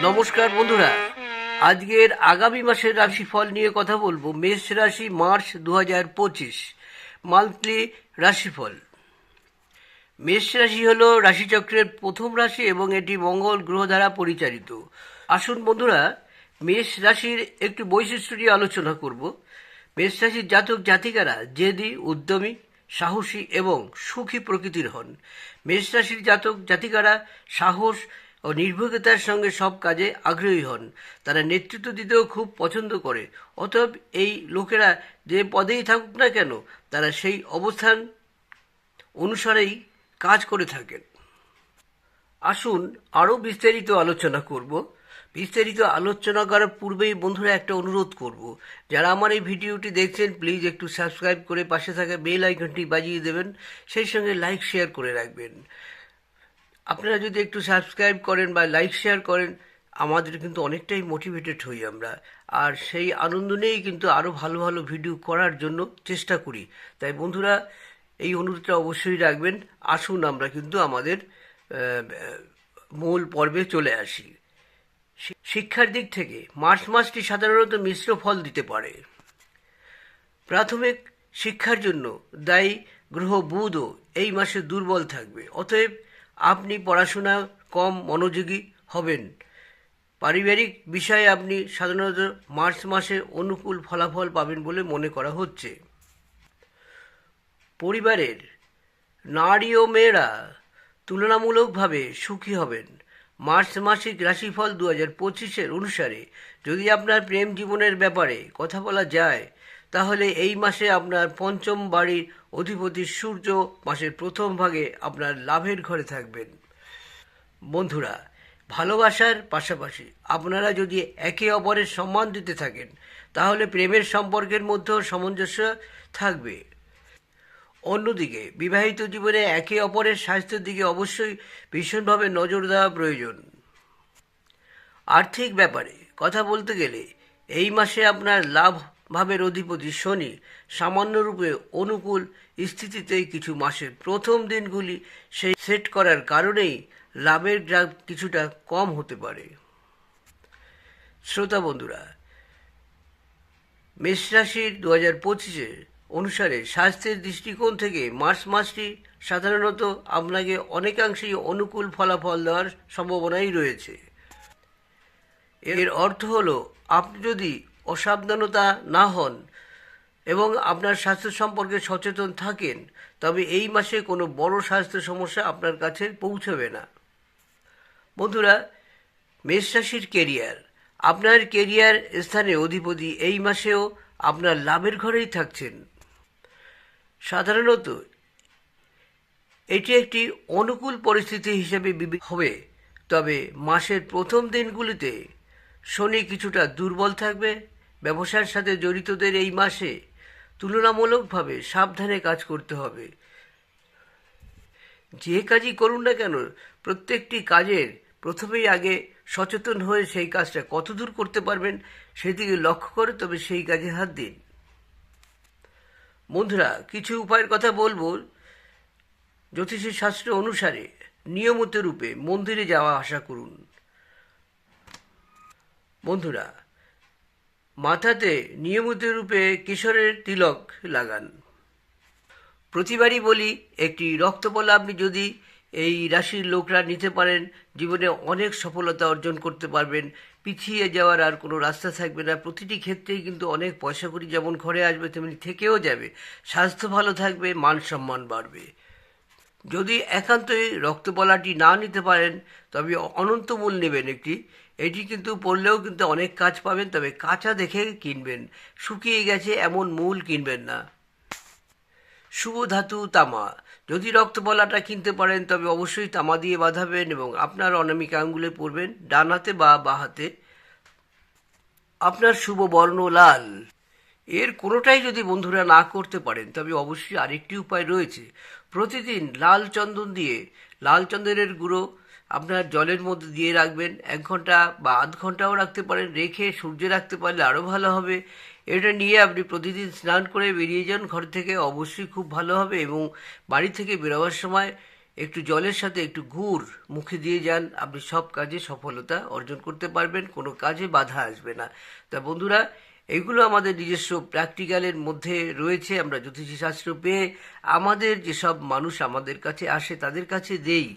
নমস্কার বন্ধুরা। আজকের আগামী মাসের রাশিফল নিয়ে কথা বলব। মেষ রাশি, মার্চ দু হাজার পঁচিশ। মান্থলি রাশিফল। মেষ রাশি হল রাশিচক্রের প্রথম রাশি এবং এটি মঙ্গল গ্রহ দ্বারা পরিচালিত। আসুন বন্ধুরা, মেষ রাশির একটু বৈশিষ্ট্য নিয়ে আলোচনা করব। মেষ রাশির জাতক জাতিকারা জেদি, উদ্যমী, সাহসী এবং সুখী প্রকৃতির হন। মেষ রাশির জাতক জাতিকারা সাহস ও নির্ভীকতার সঙ্গে সব কাজে আগ্রহী হন। তারা নেতৃত্ব দিতেও খুব পছন্দ করে। অতএব এই লোকেরা যে পদেই থাকুক না কেন, তারা সেই অবস্থান অনুসারেই কাজ করে থাকেন। আসুন আরও বিস্তারিত আলোচনা করব। বিস্তারিত আলোচনা করার পূর্বেই বন্ধুরা একটা অনুরোধ করব। যারা আমার এই ভিডিওটি দেখছেন, প্লিজ একটু সাবস্ক্রাইব করে পাশে থাকা বেল আইকনটি বাজিয়ে দেবেন। সেই সঙ্গে লাইক, শেয়ার করে রাখবেন। আপনারা যদি একটু সাবস্ক্রাইব করেন বা লাইক শেয়ার করেন, আমাদের কিন্তু অনেকটাই মোটিভেটেড হই আমরা। আর সেই আনন্দ নিয়েই কিন্তু আরও ভালো ভালো ভিডিও করার জন্য চেষ্টা করি। তাই বন্ধুরা, এই অনুরোধটা অবশ্যই রাখবেন। আসুন আমরা কিন্তু আমাদের মূল পর্বে চলে আসি। শিক্ষার দিক থেকে, মার্চ মাসটি সাধারণত মিশ্র ফল দিতে পারে। প্রাথমিক শিক্ষার জন্য দায়ী, গ্রহ, বুধও এই মাসে দুর্বল থাকবে। অতএব আপনি পড়াশোনা কম মনোযোগী হবেন। পারিবারিক বিষয়ে আপনি সাধারণত মার্চ মাসে অনুকূল ফলাফল পাবেন বলে মনে করা হচ্ছে। পরিবারের নারী ও মেয়েরা তুলনামূলকভাবে সুখী হবেন। মার্চ মাসিক রাশিফল দু হাজার পঁচিশের অনুসারে যদি আপনার প্রেম জীবনের ব্যাপারে কথা বলা যায় তাহলে এই মাসে আপনার পঞ্চম বাড়ির অধিপতি সূর্য মাসের প্রথম ভাগে আপনার লাভের ঘরে থাকবেন। বন্ধুরা, ভালোবাসার পাশাপাশি আপনারা যদি একে অপরের সম্মান দিতে থাকেন, তাহলে প্রেমের সম্পর্কের মধ্যেও সামঞ্জস্য থাকবে। অন্যদিকে, বিবাহিত জীবনে একে অপরের স্বাস্থ্যের দিকে অবশ্যই ভীষণভাবে নজর দেওয়া প্রয়োজন। আর্থিক ব্যাপারে কথা বলতে গেলে, এই মাসে আপনার লাভ ভাবের অধিপতি শনি সামান্যরূপে অনুকূল স্থিতিতেই কিছু মাসের প্রথম দিনগুলি সেই সেট করার কারণেই লাভের গ্রাফ কিছুটা কম হতে পারে। শ্রোতা বন্ধুরা, মেষ রাশির দু হাজার পঁচিশে অনুসারে স্বাস্থ্যের দৃষ্টিকোণ থেকে মার্চ মাসটি সাধারণত আপনাকে অনেকাংশেই অনুকূল ফলাফল দেওয়ার সম্ভাবনাই রয়েছে। এর অর্থ হলো, আপনি যদি অসাবধানতা না হন এবং আপনার স্বাস্থ্য সম্পর্কে সচেতন থাকেন, তবে এই মাসে কোনো বড় স্বাস্থ্য সমস্যা আপনার কাছে পৌঁছবে না। বন্ধুরা, মেষ রাশির কেরিয়ার। আপনার কেরিয়ার স্থানে অধিপতি এই মাসেও আপনার লাভের ঘরেই থাকছেন। সাধারণত এটি একটি অনুকূল পরিস্থিতি হিসেবে হবে, তবে মাসের প্রথম দিনগুলিতে শনি কিছুটা দুর্বল থাকবে ব্যবসার সাথে জড়িতদের এই মাসে তুলনামূলকভাবে সাবধানে কাজ করতে হবে। যে কাজই করুন না কেন, প্রত্যেকটি কাজের প্রথমেই আগে সচেতন হয়ে সেই কাজটা কতদূর করতে পারবেন সেদিকে লক্ষ্য করে তবে সেই কাজে হাত দিন। বন্ধুরা, কিছু উপায়ের কথা বলব। জ্যোতিষী শাস্ত্র অনুসারে নিয়মিত রূপে মন্দিরে যাওয়া আশা করুন। বন্ধুরা মাথাতে নিয়মিত রূপে কিশোরের তিলক লাগান। প্রতিবারই বলি, একটি রক্তপলা আপনি যদি এই রাশির লোকরা নিতে পারেন, জীবনে অনেক সফলতা অর্জন করতে পারবেন। পিছিয়ে যাওয়ার আর কোনো রাস্তা থাকবে না। প্রতিটি ক্ষেত্রেই কিন্তু অনেক পয়সা করি যেমন ঘরে আসবে, তেমনি থেকেও যাবে। স্বাস্থ্য ভালো থাকবে, মান সম্মান বাড়বে। যদি একান্তই রক্তপলাটি না নিতে পারেন, তবে অনন্ত মূল নেবেন একটি। এটি কিন্তু পড়লেও কিন্তু অনেক কাজ পাবেন, তবে কাঁচা দেখে কিনবেন। শুকিয়ে গেছে এমন মূল কিনবেন না। শুভ ধাতু তামা। যদি রক্তবলাটা কিনতে পারেন, তবে অবশ্যই তামা দিয়ে বাঁধাবেন এবং আপনার অনামিকা আঙ্গুলে পরবেন, ডান হাতে বা বা হাতে। আপনার শুভ বর্ণ লাল। এর কোনোটাই যদি বন্ধুরা না করতে পারেন, তবে অবশ্যই আরেকটি উপায় রয়েছে। প্রতিদিন লাল চন্দন দিয়ে, লাল চন্দনের গুঁড়ো আপনার জলের মধ্যে দিয়ে রাখবেন। এক ঘণ্টা বা আধ ঘন্টাও রাখতে পারেন। রেখে সূর্যে রাখতে পারলে আরও ভালো হবে। এটা নিয়ে আপনি প্রতিদিন স্নান করে বেরিয়ে যান ঘর থেকে। অবশ্যই খুব ভালো হবে এবং বাড়ি থেকে বেরোবার সময় একটু জলের সাথে একটু গুড় মুখে দিয়ে যান। আপনি সব কাজে সফলতা অর্জন করতে পারবেন। কোনো কাজে বাধা আসবে না। তা বন্ধুরা এইগুলো আমাদের নিজস্ব প্র্যাকটিক্যালের মধ্যে রয়েছে, আমরা জ্যোতিষী শাস্ত্র পেয়ে আমাদের যেসব মানুষ আমাদের কাছে আসে তাদের কাছে দেই।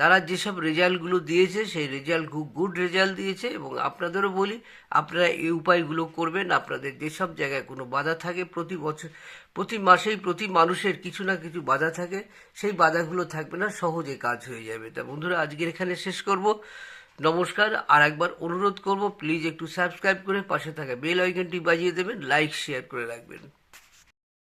তারা যেসব রেজাল্টগুলো দিয়েছে, সেই রেজাল্ট খুব গুড রেজাল্ট দিয়েছে এবং আপনাদেরও বলি, আপনারা এই উপায়গুলো করবেন, আপনাদের যেসব জায়গায় কোনো বাধা থাকে প্রতি বছর, প্রতি মাসেই প্রতি মানুষের কিছু না কিছু বাধা থাকে, সেই বাধাগুলো থাকবে না, সহজে কাজ হয়ে যাবে। তা বন্ধুরা, আজকের এখানে শেষ করব। নমস্কার আর একবার অনুরোধ করব প্লিজ একটু সাবস্ক্রাইব করে পাশে থাকা বেল আইকনটি বাজিয়ে দেবেন লাইক শেয়ার করে রাখবেন।